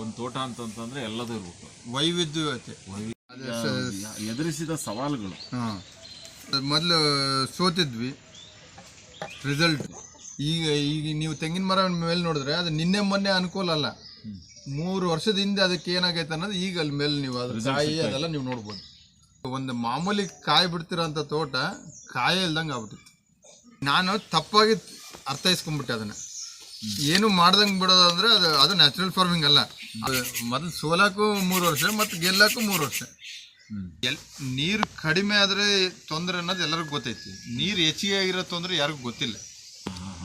ಒಂದು ತೋಟ ಅಂತಂತಂದ್ರೆ ಎಲ್ಲದೂ ಇರ್ಬೇಕು. ವೈವಿಧ್ಯತೆ. ಎದುರಿಸಿದ ಸವಾಲುಗಳು. ಹಾಂ. ಮೊದಲು ಸೋತಿದ್ವಿ. ರಿಸಲ್ಟ್ ಈಗ ಈಗ ನೀವು ತೆಂಗಿನ ಮರ ಮೇಲೆ ನೋಡಿದ್ರೆ ಅದು ನಿನ್ನೆ ಮೊನ್ನೆ ಅನುಕೂಲ ಅಲ್ಲ. ಮೂರು ವರ್ಷದ ಹಿಂದೆ ಅದಕ್ಕೆ ಏನಾಗೈತೆ ಅನ್ನೋದು ಈಗ ಅಲ್ಲಿ ಮೇಲೆ ನೀವು ಅದ್ರ ಕಾಯಿ ಅದೆಲ್ಲ ನೀವು ನೋಡ್ಬೋದು. ಒಂದು ಮಾಮೂಲಿ ಕಾಯಿ ಬಿಡ್ತಿರೋಂಥ ತೋಟ ಕಾಯಿ ಇಲ್ದಂಗೆ ಆಗ್ಬಿಟ್ಟಿತ್ತು. ನಾನು ತಪ್ಪಾಗಿ ಅರ್ಥೈಸ್ಕೊಂಡ್ಬಿಟ್ಟೆ ಅದನ್ನು. ಏನು ಮಾಡ್ದಂಗೆ ಬಿಡೋದಂದ್ರೆ ಅದು ಅದು ನ್ಯಾಚುರಲ್ ಫಾರ್ಮಿಂಗ್ ಅಲ್ಲ. ಮೊದಲು ಸೋಲಕ್ಕೂ ಮೂರು ವರ್ಷ ಮತ್ತು ಗೆಲ್ಲಕ್ಕೂ ಮೂರು ವರ್ಷ. ಎಲ್ ನೀರು ಕಡಿಮೆ ಆದರೆ ತೊಂದರೆ ಅನ್ನೋದು ಎಲ್ಲರಿಗೂ ಗೊತ್ತೈತಿ. ನೀರು ಹೆಚ್ಚಿಗೆ ಆಗಿರೋ ತೊಂದರೆ ಯಾರಿಗೂ ಗೊತ್ತಿಲ್ಲ.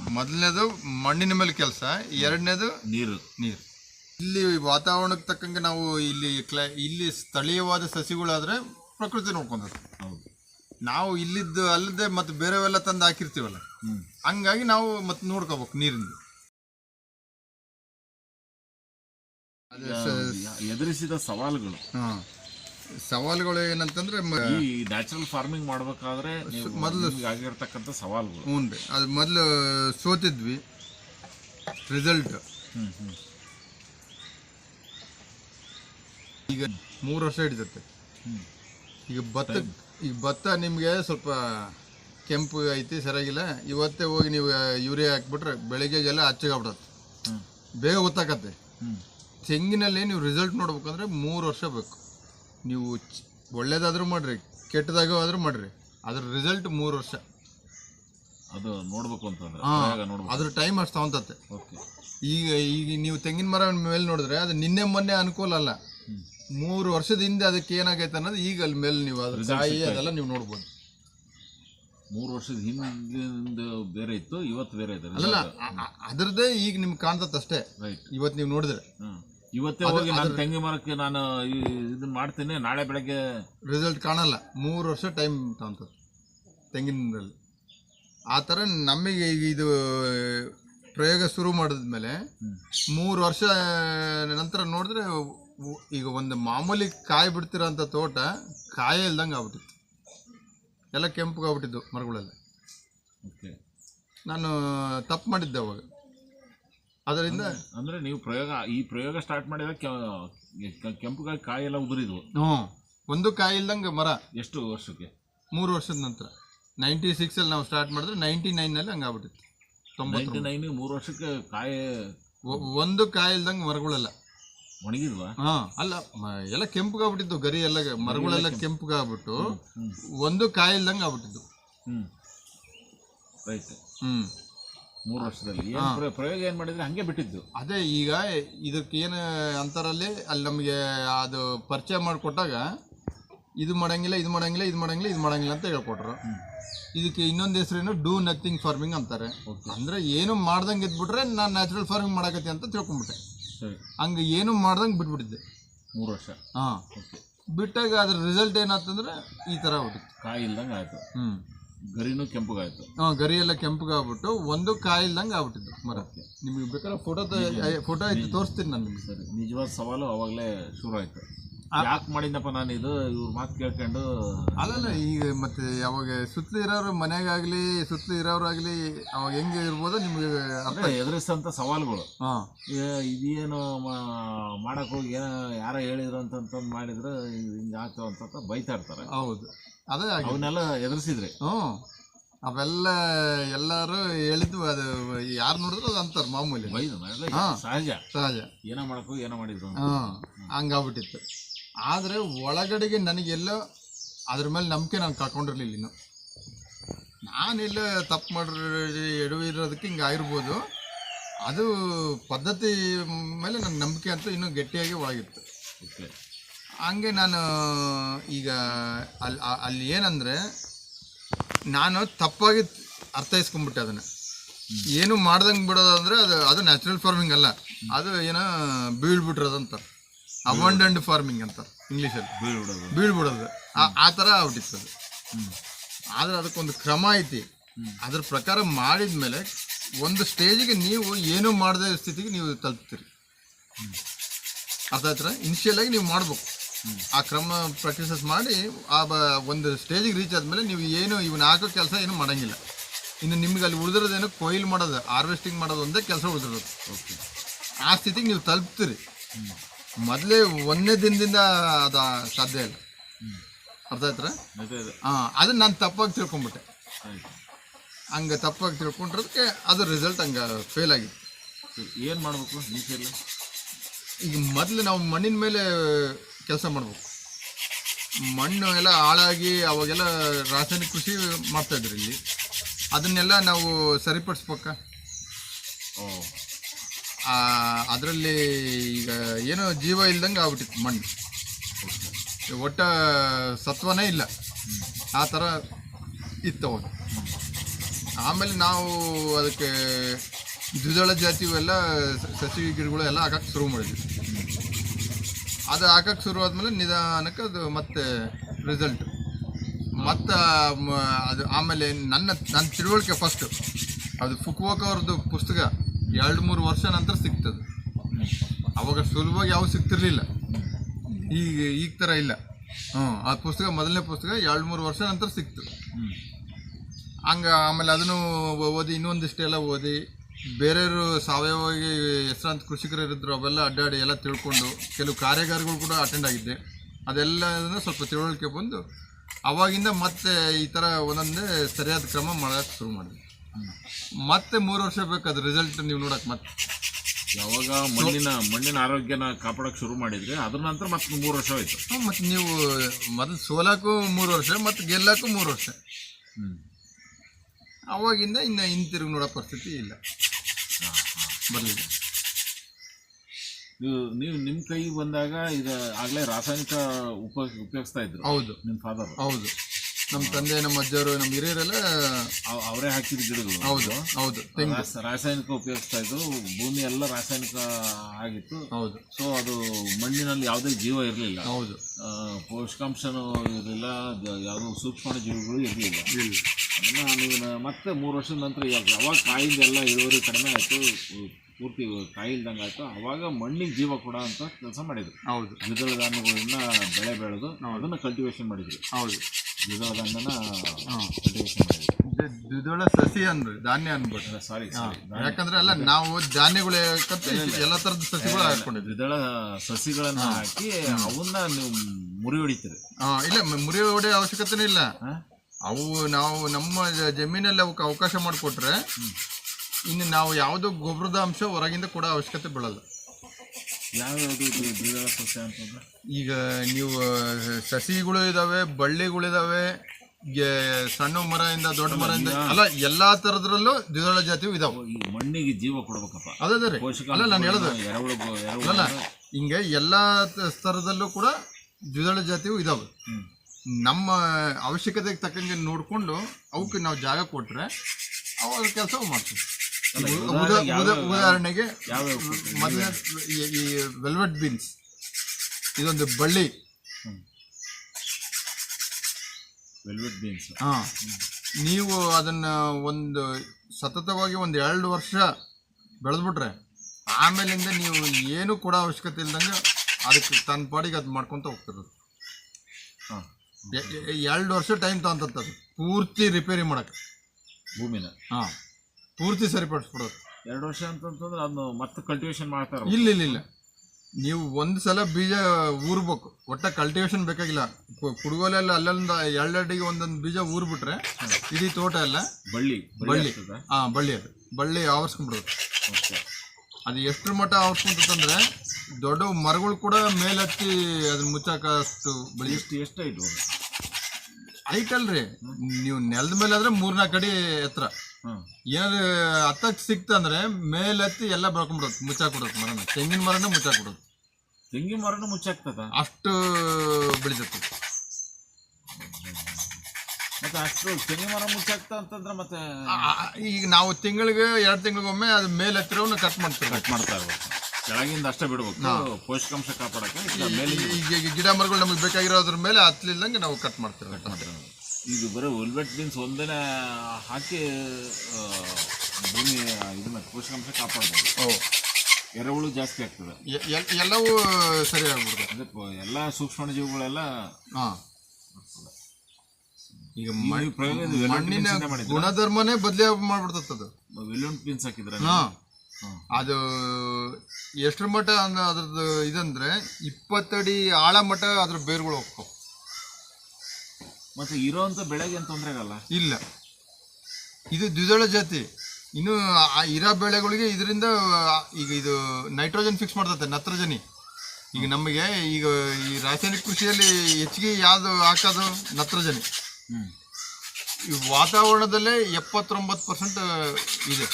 ಮೊದಲನೇದು ಮಣ್ಣಿನ ಮೇಲೆ ಕೆಲಸ ಎರಡನೇದು ನೀರು. ನೀರು. ಇಲ್ಲಿ ವಾತಾವರಣಕ್ಕೆ ತಕ್ಕಂಗೆ ನಾವು ಇಲ್ಲಿ ಕ್ಲೈ ಇಲ್ಲಿ ಸ್ಥಳೀಯವಾದ ಸಸಿಗಳಾದರೆ ಪ್ರಕೃತಿ ನೋಡ್ಕೊಂಡದ್ದು. ಹೌದು. ನಾವು ಇಲ್ಲಿದ್ದು ಅಲ್ಲದೆ ಮತ್ತು ಬೇರೆವೆಲ್ಲ ತಂದು ಹಾಕಿರ್ತೀವಲ್ಲ? ಹಂಗಾಗಿ ನಾವು ಮತ್ತೆ ನೋಡ್ಕೋಬೇಕು ನೀರಿಂದ. ಎದುರಿಸಿದ ಸವಾಲುಗಳು. ಹಾಂ. ಸವಾಲುಗಳು ಏನಂತಂದ್ರೆ ಈ ನ್ಯಾಚುರಲ್ ಫಾರ್ಮಿಂಗ್ ಮಾಡ್ಬೇಕಾದ್ರೆ ಮೊದಲು- ಆಗಿರ್ತಕ್ಕಂಥ ಸವಾಲುಗಳು. ಹ್ಞೂ ರೀ. ಅದು ಮೊದಲು ಸೋತಿದ್ವಿ. ರಿಸಲ್ಟ್. ಈಗ ಮೂರು ವರ್ಷ ಹಿಡಿದತ್ತೆ ಈಗ ಭತ್ತ ಈಗ ಭತ್ತ ನಿಮಗೆ ಸ್ವಲ್ಪ ಕೆಂಪು ಐತಿ ಸರಿಯಾಗಿಲ್ಲ. ಇವತ್ತೇ ಹೋಗಿ ನೀವು ಯೂರಿಯಾ ಹಾಕ್ಬಿಟ್ರೆ ಬೆಳಿಗ್ಗೆಗೆಲ್ಲ ಹಚ್ಚಗಾಗ್ಬಿಡತ್ತೆ. ಬೇಗ ಗೊತ್ತಾಗತ್ತೆ ಹ್ಮ್. ತೆಂಗಿನಲ್ಲಿ ನೀವು ರಿಸಲ್ಟ್ ನೋಡ್ಬೇಕಂದ್ರೆ ಮೂರು ವರ್ಷ ಬೇಕು. ನೀವು ಒಳ್ಳೇದಾದರೂ ಮಾಡಿರಿ ಕೆಟ್ಟದಾಗೂ ಆದ್ರೂ ಮಾಡಿರಿ. ಅದ್ರ ರಿಸಲ್ಟ್ ಮೂರು ವರ್ಷ. ಅದು ನೋಡ್ಬೇಕು ಅಂತಂದ್ರೆ. ಹಾಂ ಅದ್ರ ಟೈಮ್ ಅಷ್ಟು ತಗೊಂತತ್ತೆ. ಓಕೆ. ಈಗ ಈಗ ನೀವು ತೆಂಗಿನ ಮರ ಮೇಲೆ ನೋಡಿದ್ರೆ ಅದು ನಿನ್ನೆ ಮೊನ್ನೆ ಅನುಕೂಲ ಅಲ್ಲ. ಮೂರು ವರ್ಷದ ಹಿಂದೆ ಅದಕ್ಕೆ ಏನಾಗೈತೆ ಅನ್ನೋದು ಈಗ ಅಲ್ಲಿ ಮೇಲೆ ನೀವು ಅದ್ರ ಕಾಯಿ ಅದೆಲ್ಲ ನೀವು ನೋಡ್ಬೋದು. ಮೂರು ವರ್ಷದ ಹಿಂದಿನಿಂದ ಬೇರೆ ಇತ್ತು ಇವತ್ತು ಬೇರೆ ಇದೆ. ಅಲ್ಲ ಅ- ಅ- ಈಗ ನಿಮ್ಗೆ ಕಾಣ್ತತ್ತೆ ಅಷ್ಟೇ. ರೈಟ್ ಇವತ್ತು ನೀವು ನೋಡಿದ್ರೆ. ಇವತ್ತೇ ಹೋಗಿ ನಾನು ತೆಂಗಿನ ಮರಕ್ಕೆ ನಾನು ಈ- ಇದನ್ನ ಮಾಡ್ತೀನಿ ನಾಳೆ ಬೆಳಗ್ಗೆ. ರಿಸಲ್ಟ್ ಕಾಣಲ್ಲ. ಮೂರು ವರ್ಷ ಟೈಮ್ ತಗೊಂತದೆ ತೆಂಗಿನಲ್ಲಿ ಆ ಥರ ನಮಗೆ ಈಗ ಇದು ಪ್ರಯೋಗ ಶುರು ಮಾಡಿದ್ಮೇಲೆ ಮೇಲೆ ಮೂರು ವರ್ಷ ನಂತರ ನೋಡಿದ್ರೆ ಉ- ಈಗ ಒಂದು ಮಾಮೂಲಿ ಕಾಯಿ ಬಿಡ್ತಿರೋಂಥ ತೋಟ ಕಾಯೇ ಇಲ್ದಂಗೆ ಆಗ್ಬಿಟ್ಟಿತ್ತು. ಎಲ್ಲ ಕೆಂಪಗಾಗ್ಬಿಟ್ಟಿದ್ದು ಮರಗಳೆಲ್ಲ. ಓಕೆ ನಾನು ತಪ್ಪು ಮಾಡಿದ್ದೆ ಅವಾಗ. ಅದರಿಂದ ಅಂದ್ರೆ ನೀವು ಪ್ರಯೋಗ ಈ ಪ್ರಯೋಗ ಸ್ಟಾರ್ಟ್ ಮಾಡಿದಾಗ ಕೆಂಪು ಕೆಂಪುಗಾಗಿ ಕಾಯಿ ಎಲ್ಲ ಉದುರಿದ್ವು. ಹ್ಞೂ. ಒಂದು ಕಾಯಿ ಇಲ್ದಂಗೆ ಮರ. ಎಷ್ಟು ವರ್ಷಕ್ಕೆ? ಮೂರು ವರ್ಷದ ನಂತರ. ನೈಂಟಿ ಸಿಕ್ಸಲ್ಲಿ ನಾವು ಸ್ಟಾರ್ಟ್ ಮಾಡಿದ್ರೆ ನೈಂಟಿ ನೈನಲ್ಲಿ ಹಂಗೆ ಆಗ್ಬಿಟ್ಟಿತ್ತು. ತೊಂಬತ್ತು ನೈನ್ ಮೂರು ವರ್ಷಕ್ಕೆ ಕಾಯಿ ಒಂದು ಕಾಯಿ ಇಲ್ದಂಗೆ ಮರಗಳೆಲ್ಲ. ಒಣಗಿದ್ವಾ? ಹಾಂ ಅಲ್ಲ ಎಲ್ಲ ಕೆಂಪುಗಾಗ್ಬಿಟ್ಟಿದ್ದು ಗರಿ ಎಲ್ಲ ಮರಗಳೆಲ್ಲ ಕೆಂಪುಗಾಗ್ಬಿಟ್ಟು ಒಂದು ಕಾಯಿ ಇಲ್ದಂಗೆ ಆಗ್ಬಿಟ್ಟಿದ್ದು. ಹ್ಞೂ ರೈಟ್ ಹ್ಮ್. ಮೂರು ವರ್ಷದಲ್ಲಿ. ಏನ್ ಪ್ರಯೋಗ ಏನ್ ಮಾಡಿದ್ರೆ ಹಂಗೆ ಬಿಟ್ಟಿದ್ದು. ಅದೇ ಈಗ ಇದಕ್ಕೆ ಏನು ಅಂತಾರಲ್ಲಿ ಅಲ್ಲಿ ನಮಗೆ ಅದು ಪರಿಚಯ ಮಾಡಿಕೊಟ್ಟಾಗ ಇದು ಮಾಡಂಗಿಲ್ಲ ಇದು ಮಾಡಂಗಿಲ್ಲ ಇದು ಮಾಡಂಗಿಲ್ಲ ಇದು ಮಾಡಂಗಿಲ್ಲ ಅಂತ ಹೇಳ್ಕೊಟ್ರು. ಇದಕ್ಕೆ ಇನ್ನೊಂದು ಹೆಸರೇನು ಡೂ ನಥಿಂಗ್ ಫಾರ್ಮಿಂಗ್ ಅಂತಾರೆ. ಅಂದ್ರೆ ಏನು ಮಾಡ್ದಂಗೆ ಇದ್ಬಿಟ್ರೆ ನಾನು ನ್ಯಾಚುರಲ್ ಫಾರ್ಮಿಂಗ್ ಮಾಡಕತ್ತಿ ಅಂತ ತಿಳ್ಕೊಂಬಿಟ್ಟೆ. ಸರಿ. ಹಂಗೆ ಏನು ಮಾಡ್ದಂಗೆ ಬಿಟ್ಬಿಟ್ಟಿದ್ದೆ. ಮೂರು ವರ್ಷ. ಹಾಂ. ಬಿಟ್ಟಾಗ ಅದ್ರ ರಿಸಲ್ಟ್ ಏನಾಯ್ತಂದ್ರೆ ಈ ಥರ ಹೋಗುತ್ತೆ. ಕಾಯಿ ಇಲ್ದಂಗೆ ಆಯ್ತು. ಹ್ಞೂ ಗರಿನೂ ಕೆಂಪಗಾಯ್ತು. ಹಾಂ ಗರಿ ಎಲ್ಲ ಕೆಂಪಗಾಗ್ಬಿಟ್ಟು ಒಂದು ಕಾಯಿ ಇಲ್ದಂಗೆ ಆಗ್ಬಿಟ್ಟಿದ್ದು ಮರಕ್ಕೆ. ನಿಮಗೆ ಬೇಕಾದ್ರೆ ಫೋಟೋ ಫೋಟೋ ಇತ್ತು ತೋರಿಸ್ತೀನಿ ನಾನು ನಿಮಗೆ ಸರಿ ನಿಜವಾದ ಸವಾಲು ಅವಾಗಲೇ ಶುರು ಆಯಿತು. ಯಾಕೆ ಮಾಡಿದ್ದಪ್ಪ ನಾನು ಇದು? ಇವ್ರ ಮಾತು ಕೇಳ್ಕೊಂಡು ಅಲ್ಲಲ್ಲ ಈಗ ಮತ್ತೆ ಯಾವಾಗ ಸುತ್ತಲೂ ಇರೋರು ಮನೆಗಾಗಲಿ ಸುತ್ತಲೂ ಇರೋರಾಗಲಿ ಅವಾಗ ಹೆಂಗೆ ಇರ್ಬೋದು ನಿಮಗೆ ಅರ್ಥ ಎದುರಿಸಂಥ ಸವಾಲುಗಳು. ಹಾಂ. ಇದೇನು ಮಾಡೋಕ್ಕೋಗಿ ಮಾಡಕ್ ಹೋಗಿ ಏನೋ ಯಾರೋ ಹೇಳಿದ್ರು ಅಂತಂತಂದು ಮಾಡಿದ್ರೆ ಹಿಂಗೆ ಆಗ್ತಾವಂತ ಬೈತಾ ಇರ್ತಾರೆ. ಹೌದು. ಅದೇ ಅವನ್ನೆಲ್ಲ ಎದುರಿಸಿದ್ರಿ? ಹ್ಞೂ. ಅವೆಲ್ಲ ಎಲ್ಲರೂ ಹೇಳಿದ್ವು ಅದು ಯಾರು ನೋಡಿದ್ರು ಅದು ಅಂತಾರೆ ಮಾಮೂಲಿ. ಹಾ. ಸಹಜ. ಸಹಜ. ಏನೋ ಮಾಡಕ್ ಏನೋ ಮಾಡಿದ್ರು ಅಂತ. ಹಾಂ ಹಂಗಾಗ್ಬಿಟ್ಟಿತ್ತು. ಆದರೆ ಒಳಗಡೆಗೆ ನನಗೆಲ್ಲೋ ಅದ್ರ ಮೇಲೆ ನಂಬಿಕೆ ನಾನು ಕಳ್ಕೊಂಡಿರ್ಲಿಲ್ಲ ಇನ್ನು. ನಾನೆಲ್ಲ ತಪ್ಪು ಮಾಡಿ ಎಡವಿರೋದಕ್ಕೆ ಹಿಂಗೆ ಆಗಿರ್ಬೋದು. ಅದು ಪದ್ಧತಿ ಮೇಲೆ ನನ್ನ ನಂಬಿಕೆ ಅಂತೂ ಇನ್ನೂ ಗಟ್ಟಿಯಾಗಿ ಒಳಗಿತ್ತು. ಹಂಗೆ ನಾನು ಈಗ ಅಲ್ಲಿ ಅಲ್ಲಿ ಏನಂದರೆ ನಾನು ತಪ್ಪಾಗಿ ಅರ್ಥೈಸ್ಕೊಂಡ್ಬಿಟ್ಟೆ ಅದನ್ನು. ಏನು ಮಾಡ್ದಂಗೆ ಬಿಡೋದಂದ್ರೆ ಅದು ಅದು ನ್ಯಾಚುರಲ್ ಫಾರ್ಮಿಂಗ್ ಅಲ್ಲ. ಅದು ಏನೋ ಬೀಳ್ಬಿಟ್ರದಂತಾರೆ ಅಬಂಡೆಂಟ್ ಫಾರ್ಮಿಂಗ್ ಅಂತಾರೆ ಇಂಗ್ಲೀಷಲ್ಲಿ ಬೀಳ್ಬಿಡೋದು. ಬೀಳ್ಬಿಡೋದು. ಆ ಥರ ಆಗ್ಬಿಟ್ಟಿತ್ತು ಅದು ಆದರೆ ಅದಕ್ಕೊಂದು ಕ್ರಮ ಐತಿ. ಅದ್ರ ಪ್ರಕಾರ ಮಾಡಿದ ಮೇಲೆ ಒಂದು ಸ್ಟೇಜಿಗೆ ನೀವು ಏನೂ ಮಾಡದೇ ಸ್ಥಿತಿಗೆ ನೀವು ತಲುಪ್ತೀರಿ. ಅರ್ಥ ಆಯ್ತರ ಇನಿಷಿಯಲ್ ಆಗಿ ನೀವು ಮಾಡ್ಬೇಕು. ಆ ಕ್ರಮ ಪ್ರಾಕ್ಟೀಸಸ್ ಮಾಡಿ ಆ ಬ ಒಂದು ಸ್ಟೇಜಿಗೆ ರೀಚ್ ಆದಮೇಲೆ ನೀವು ಏನು ಇವನ್ನ ಹಾಕೋ ಕೆಲಸ ಏನು ಮಾಡಂಗಿಲ್ಲ. ಇನ್ನು ನಿಮ್ಗೆ ಅಲ್ಲಿ ಉಳಿದಿರೋದೇನು ಕೊಯ್ಲು ಮಾಡೋದು ಹಾರ್ವೆಸ್ಟಿಂಗ್ ಮಾಡೋದು ಒಂದೇ ಕೆಲಸ ಉಳಿದಿರೋದು. ಓಕೆ ಆ ಸ್ಥಿತಿಗೆ ನೀವು ತಲುಪ್ತೀರಿ. ಮೊದಲೇ ಒಂದನೇ ದಿನದಿಂದ ಅದು ಸಾಧ್ಯ ಇಲ್ಲ. ಅರ್ಥ ಆಯ್ತರ? ಹಾಂ ಅದನ್ನ ನಾನು ತಪ್ಪಾಗಿ ತಿಳ್ಕೊಂಬಿಟ್ಟೆ. ಹಂಗೆ ತಪ್ಪಾಗಿ ತಿಳ್ಕೊಂಡಿರೋದಕ್ಕೆ ಅದು ರಿಸಲ್ಟ್ ಹಂಗೆ ಫೇಲ್ ಆಗಿತ್ತು ಏನು ಮಾಡಬೇಕು? ಈಗ ಮೊದಲು ನಾವು ಮಣ್ಣಿನ ಮೇಲೆ ಕೆಲಸ ಮಾಡ್ಬೇಕು. ಮಣ್ಣು ಎಲ್ಲ ಹಾಳಾಗಿ ಅವಾಗೆಲ್ಲ ರಾಸಾಯನಿಕ ಕೃಷಿ ಮಾಡ್ತಾ ಇದ್ರು ಇಲ್ಲಿ. ಅದನ್ನೆಲ್ಲ ನಾವು ಸರಿಪಡಿಸ್ಬೇಕ? ಅದರಲ್ಲಿ ಈಗ ಏನೋ ಜೀವ ಇಲ್ದಂಗೆ ಆಗ್ಬಿಟ್ಟಿತ್ತು ಮಣ್ಣು. ಒಟ್ಟ ಸತ್ವನೇ ಇಲ್ಲ. ಆ ಥರ ಇತ್ತು ಅವಾಗ. ಆಮೇಲೆ ನಾವು ಅದಕ್ಕೆ ದ್ವಿದಳ ಜಾತಿವೆಲ್ಲ ಸಸಿ ಗಿಡಗಳು ಎಲ್ಲ ಹಾಕಕ್ಕೆ ಶುರು ಮಾಡಿದ್ವಿ. ಅದು ಹಾಕಕ್ಕೆ ಶುರು ಆದಮೇಲೆ ನಿಧಾನಕ್ಕೆ ಅದು ಮತ್ತೆ ರಿಸಲ್ಟ್ ಮತ್ತು ಅದು ಆಮೇಲೆ ನನ್ನ ನನ್ನ ತಿಳುವಳಿಕೆ ಫಸ್ಟು ಅದು ಫುಕ್ವಾಕ್ ಅವ್ರದ್ದು ಪುಸ್ತಕ ಎರಡು ಮೂರು ವರ್ಷ ನಂತರ ಸಿಗ್ತದೆ. ಅವಾಗ ಸುಲಭವಾಗಿ ಯಾವ ಸಿಗ್ತಿರ್ಲಿಲ್ಲ. ಈಗ ಈಗ ಥರ ಇಲ್ಲ. ಹ್ಞೂ, ಆ ಪುಸ್ತಕ ಮೊದಲನೇ ಪುಸ್ತಕ ಎರಡು ಮೂರು ವರ್ಷ ನಂತರ ಸಿಕ್ತು ಹಂಗೆ ಆಮೇಲೆ ಅದನ್ನು ಓದಿ ಇನ್ನೊಂದಿಷ್ಟೆಲ್ಲ ಓದಿ ಬೇರೆಯವರು ಸಾವಯವವಾಗಿ ಹೆಸರಾಂತ ಕೃಷಿಕರು ಇರಿದ್ರು ಅವೆಲ್ಲ ಅಡ್ಡಾಡಿ ಎಲ್ಲ ತಿಳ್ಕೊಂಡು ಕೆಲವು ಕಾರ್ಯಾಗಾರಗಳು ಕೂಡ ಅಟೆಂಡ್ ಆಗಿದ್ದೆ. ಅದೆಲ್ಲ ಸ್ವಲ್ಪ ತಿಳುವಳಿಕೆ ಬಂದು ಅವಾಗಿಂದ ಮತ್ತೆ ಈ ಥರ ಒಂದೊಂದೇ ಸರಿಯಾದ ಕ್ರಮ ಮಾಡೋಕ್ಕೆ ಶುರು ಮಾಡಿದೆ. ಮತ್ತೆ ಮೂರು ವರ್ಷ ಬೇಕಾದ ಅದು ರಿಸಲ್ಟ್ ನೀವು ನೋಡಕ್ಕೆ ಮತ್ತೆ. ಯಾವಾಗ ಮಣ್ಣಿನ ಮಣ್ಣಿನ ಆರೋಗ್ಯನ ಕಾಪಾಡೋಕೆ ಶುರು ಮಾಡಿದ್ರೆ ಅದ್ರ ನಂತರ ಮತ್ತೆ ಮೂರು ವರ್ಷ ಆಯಿತು ಮತ್ತು ನೀವು ಮೊದಲು ಸೋಲಕ್ಕೂ ಮೂರು ವರ್ಷ ಮತ್ತು ಗೆಲ್ಲಕ್ಕೂ ಮೂರು ವರ್ಷ. ಹ್ಞೂ ಅವಾಗಿಂದ ಇನ್ನು ಹಿಂತಿರುಗಿ ನೋಡೋ ಪರಿಸ್ಥಿತಿ ಇಲ್ಲ. ಬರಲಿಲ್ಲ. ನೀವು ನೀವು ನಿಮ್ಮ ಕೈಗೆ ಬಂದಾಗ ಇದು ಆಗಲೇ ರಾಸಾಯನಿಕ ಉಪ ಉಪಯೋಗಿಸ್ತಾ ಇದ್ರು. ಹೌದು. ನಿಮ್ಮ ಫಾದರ್ ಹೌದು. ನಮ್ಮ ತಂದೆ ನಮ್ಮ ಅಜ್ಜರು ನಮ್ಮ ಹಿರಿಯರೆಲ್ಲ ಅವರೇ ಹಾಕಿದ ಗಿಡಗಳು. ಹೌದು ಹೌದು ತೆಂಗು. ರಾಸ- ರಾಸಾಯನಿಕ ಉಪಯೋಗಿಸ್ತಾ ಇದ್ರು. ಭೂಮಿ ಎಲ್ಲ ರಾಸಾಯನಿಕ ಆಗಿತ್ತು. ಹೌದು. ಸೊ ಅದು ಮಣ್ಣಿನಲ್ಲಿ ಯಾವುದೇ ಜೀವ ಇರಲಿಲ್ಲ. ಹೌದು. ಪೋಷಕಾಂಶನೂ ಇರಲಿಲ್ಲ ಯಾವುದೂ ಸೂಕ್ಷ್ಮ ಜೀವಿಗಳು ಇರಲಿಲ್ಲ. ಅದನ್ನ ನೀವು ನ- ಮತ್ತೆ ಮೂರು ವರ್ಷದ ನಂತರ ಯಾವ- ಯಾವಾಗ ಕಾಯಿಂದ ಎಲ್ಲ ಇಳುವರಿ ಕಡಿಮೆ ಆಯಿತು ಪೂರ್ತಿ ಕಾಯಿಲ್ದಂಗೆ ಆಯಿತು. ಅವಾಗ ಮಣ್ಣಿಗೆ ಜೀವ ಕೊಡ ಅಂತ ಕೆಲಸ ಮಾಡಿದ್ರು. ಹೌದು. ದ್ವಿದಳ ಧಾನ್ಯಗಳನ್ನ ಬೆಳೆ ಬೆಳೆದು ಅದನ್ನು ಕಲ್ಟಿವೇಶನ್ ಮಾಡಿದ್ರು. ಹೌದು. ದ್ವಿದಳ ಧಾನ್ಯನ ಕಲ್ಟಿವೇಶನ್ ಮಾಡಿದ್ರು. ದ್ವಿದಳ ಸಸಿ ಅಂದ್ರೆ ಧಾನ್ಯ ಅನ್ಬೋದು. ಸಾರಿ ಯಾಕಂದ್ರೆ ಅಲ್ಲ ನಾವು ಧಾನ್ಯಗಳು ಎಲ್ಲ ತರದ ಸಸಿಗಳು ಹಾಕೊಂಡಿದ್ವಿ ದ್ವಿದಳ ಸಸಿಗಳನ್ನ ಹಾಕಿ ಅವನ್ನ ನೀವು ಮುರಿ ಹೊಡಿತೀರಿ. ಹಾ ಇಲ್ಲ ಮುರಿ ಹೊಡೆಯೋ ಅವಶ್ಯಕತೆನೇ ಇಲ್ಲ? ಅವು ನಾವು ನಮ್ಮ ಜಮೀನಲ್ಲಿ ಅವಕ್ಕೆ ಅವಕಾಶ ಮಾಡಿಕೊಟ್ರೆ ಇನ್ನು ನಾವು ಯಾವುದೋ ಗೊಬ್ಬರದ ಅಂಶ ಹೊರಗಿಂದ ಕೂಡ ಅವಶ್ಯಕತೆ ಬೀಳಲ್ಲ. ಯಾವ್ಯಾವುದು ಇದು ದ್ವಿದಳ ಸಸ್ಯ ಅಂತಂದ್ರೆ ಈಗ ನೀವು ಸಸಿಗಳು ಇದಾವೆ ಬಳ್ಳಿಗಳಿದಾವೆ ಸಣ್ಣ ಮರದಿಂದ ದೊಡ್ಡ ಮರದಿಂದ ಅಲ್ಲ ಎಲ್ಲಾ ತರದ್ರಲ್ಲೂ ದ್ವಿದಳ ಜಾತಿ ಇದಾವೆ. ಈ ಮಣ್ಣಿಗೆ ಜೀವ ಕೊಡ್ಬೇಕಪ್ಪ. ಅದೇ ರೀ. ಅಲ್ಲ ನಾನು ಹೇಳೋದು ಅಲ್ಲ ಹಿಂಗೆ ಎಲ್ಲಾ ಸ್ತರದಲ್ಲೂ ಕೂಡ ದ್ವಿದಳ ಜಾತಿಯು ಇದಾವೆ. ನಮ್ಮ ಅವಶ್ಯಕತೆಗೆ ತಕ್ಕಂಗೆ ನೋಡಿಕೊಂಡು ಅವಕ್ಕೆ ನಾವು ಜಾಗ ಕೊಟ್ರೆ ಅವಾಗ ಕೆಲಸ ಮಾಡ್ತೀವಿ. ಉದಾಹರಣೆಗೆ ಮೊದಲನೇ ಈ- ವೆಲ್ವೆಟ್ ಬೀನ್ಸ್ ಇದೊಂದು ಬಳ್ಳಿ. ವೆಲ್ವೆಟ್ ಬೀನ್ಸ್ ಹಾ. ನೀವು ಅದನ್ನ ಒಂದು ಸತತವಾಗಿ ಒಂದು ಎರಡು ವರ್ಷ ಬೆಳೆದ್ಬಿಟ್ರೆ ಆಮೇಲಿಂದ ನೀವು ಏನು ಕೂಡ ಅವಶ್ಯಕತೆ ಇಲ್ದಂಗೆ ಅದಕ್ಕೆ ತನ್ನ ಪಾಡಿಗೆ ಅದು ಮಾಡ್ಕೊತ ಹೋಗ್ತಿರೋದು. ಹಾಂ. ಎರಡು ವರ್ಷ ಟೈಮ್ ತಗೊಂತದ ಅದು ಪೂರ್ತಿ ರಿಪೇರಿ ಮಾಡಕ್ಕೆ. ಭೂಮಿನ. ಹಾಂ. ಪೂರ್ತಿ ಸರಿಪಡಿಸ್ಬಿಡೋದು ಎರಡು ವರ್ಷ ಅಂತಂತಂದ್ರೆ ಅದನ್ನು ಮತ್ತೆ ಕಲ್ಟಿವೇಶನ್ ಮಾಡ್ತಾರೆ ಇಲ್ಲ ಇಲ್ಲ ಇಲ್ಲ. ನೀವು ಒಂದು ಸಲ ಬೀಜ ಊರ್ಬೇಕು. ಒಟ್ಟ ಕಲ್ಟಿವೇಶನ್ ಬೇಕಾಗಿಲ್ಲ. ಕುಡುಗೋಲೆಲ್ಲ ಅಲ್ಲಲ್ಲಿಂದ ಎರಡೆರಡಿಗೆ ಒಂದೊಂದು ಬೀಜ ಊರ್ಬಿಟ್ರೆ ಇಡೀ ತೋಟ ಎಲ್ಲ ಬಳ್ಳಿ ಬಳ್ಳಿ ಹಾಂ ಬಳ್ಳಿ ಅದು. ಬಳ್ಳಿ ಆವರಿಸ್ಕೊಂಡ್ಬಿಡೋದು. ಓಕೆ. ಅದು ಎಷ್ಟು ಮಟ್ಟ ಆವರಿಸ್ಕೊಂತಂದ್ರೆ ದೊಡ್ಡ ಮರಗಳು ಕೂಡ ಮೇಲತ್ತಿ ಅದನ್ನ ಮುಚ್ಚಾಕಷ್ಟು ಬಳ್ಳಿ. ಎಷ್ಟು ಎಷ್ಟು ಆಯ್ತು ಹೈಟ್ ನೀವು ನೆಲದ ಮೇಲೆ ಆದ್ರೆ ಮೂರ್ನಾಲ್ಕು ಅಡಿ ಎತ್ತರ. ಏನಾದ್ರು ಹತ್ತಕ್ಕೆ ಸಿಕ್ತಂದ್ರೆ ಮೇಲೆತ್ತಿ ಎಲ್ಲ ಬೆಳ್ಕೊಂಡ್ಬಿಡೋದು ಮುಚ್ಚಾಕ್ಬಿಡೋದು ಮರನ. ತೆಂಗಿನ ಮರನ ಮುಚ್ಚಾಕ್ಬಿಡೋದು. ತೆಂಗಿನ ಮರನ ಮುಚ್ಚಾಕ್ತದ? ಅಷ್ಟು ಬೆಳಿತೈತಿ ಮತ್ತೆ ಅಷ್ಟು ತೆಂಗಿನ ಮರ ಮುಚ್ಚಾಕ್ತ ಅಂತಂದ್ರೆ ಮತ್ತೆ ಈಗ ನಾವು ತಿಂಗಳಿಗೆ ಎರಡು ತಿಂಗಳಿಗೊಮ್ಮೆ ಅದು ಮೇಲೆ ಹತ್ತಿರವನ್ನು ಕಟ್ ಮಾಡ್ತೀವಿ. ಕಟ್ ಮಾಡ್ತಾ ಇರ್ಬೇಕು. ಕೆಳಗಿಂದ ಅಷ್ಟೇ ಬಿಡ್ಬೇಕು. ಪೋಷಕಾಂಶ ಕಾಪಾಡಕ್ಕೆ ಈಗ ಗಿಡ ಮರಗಳು ನಮಗೆ ಬೇಕಾಗಿರೋದ್ರ ಮೇಲೆ ಹತ್ತಲಿಲ್ದಂಗೆ ನಾವು ಕಟ್ ಮಾಡ್ತೀವಿ. ಕಟ್ ಮಾಡ್ತಾರೆ ಇದು ಬರೀ ವೆಲ್ವೆಟ್ ಬೀನ್ಸ್ ಒಂದೇ ಹಾಕಿ ಭೂಮಿ ಇದನ್ನ ಪೋಷಕಾಂಶ ಕಾಪಾಡ್ಬೋದು. ಎರೆಹುಳು ಜಾಸ್ತಿ ಆಗ್ತದೆ. ಎಲ್ಲವೂ ಸರಿ ಆಗ್ಬಿಡ್ತದೆ ಅದಕ್ಕೆ ಎಲ್ಲ ಸೂಕ್ಷ್ಮ ಜೀವಿಗಳೆಲ್ಲ ಹಾಂ. ಈಗ ಮಣ್ಣಿನ? ಗುಣಧರ್ಮನೇ ಬದಲಿ ಮಾಡ್ಬಿಡ್ತದೆ ಅದು ಬೀನ್ಸ್ ಹಾಕಿದ್ರೆ ಹಾ. ಅದು ಎಷ್ಟರ ಮಟ್ಟ ಅಂದ್ರೆ ಅದ್ರದ್ದು ಇದಂದ್ರೆ ಇಪ್ಪತ್ತಡಿ ಆಳ ಮಟ್ಟ ಅದ್ರ ಬೇರುಗಳು ಹೋಗ್ತಾವ. ಮತ್ತೆ ಇರೋಂಥ ಬೆಳೆಗೆ ಏನು ತೊಂದರೆ ಆಗಲ್ಲ ಇಲ್ಲ. ಇದು ದ್ವಿದಳ ಜಾತಿ. ಇನ್ನು ಆ ಇರೋ ಬೆಳೆಗಳಿಗೆ ಇದರಿಂದ ಈಗ ಇದು ನೈಟ್ರೋಜನ್ ಫಿಕ್ಸ್ ಮಾಡ್ತತೆ ನತ್ರಜನಿ. ಈಗ ನಮಗೆ ಈಗ ಈ ರಾಸಾಯನಿಕ ಕೃಷಿಯಲ್ಲಿ ಹೆಚ್ಚಿಗೆ ಯಾವುದು ಹಾಕೋದು ನತ್ರಜನಿ. ಈ ವಾತಾವರಣದಲ್ಲೇ ಎಪ್ಪತ್ತೊಂಬತ್ತು ಪರ್ಸೆಂಟ್ ಇದೆ.